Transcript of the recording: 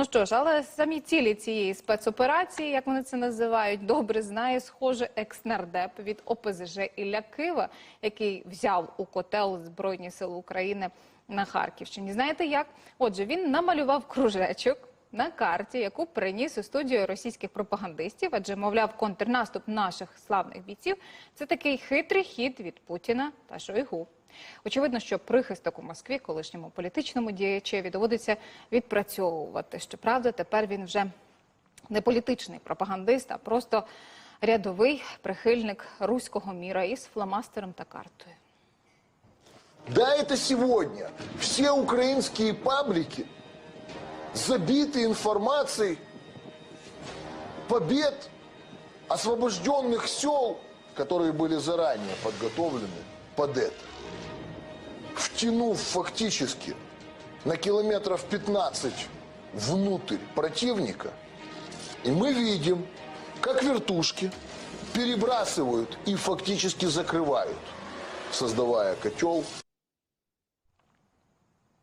Ну що ж, але самі цілі цієї спецоперації, як вони це називають, добре знає, схоже, екснардеп від ОПЗЖ Ілля Кива, який взяв у котел Збройні Сили України на Харківщині. Знаєте як? Отже, він намалював кружечок. На карті, яку приніс у студію російських пропагандистів, адже мовляв, контрнаступ наших славних бійців це такий хитрий хід від Путіна та Шойгу. Очевидно, що прихисток у Москві колишньому політичному діячеві доводиться відпрацьовувати. Щоправда, тепер він вже не політичний пропагандист, а просто рядовий прихильник руського міра із фломастером та картою. Да, это сегодня. Все украинские паблики забиты информацией побед освобожденных сел, которые были заранее подготовлены под это. Втянув фактически на километров 15 внутрь противника, и мы видим, как вертушки перебрасывают и фактически закрывают, создавая котел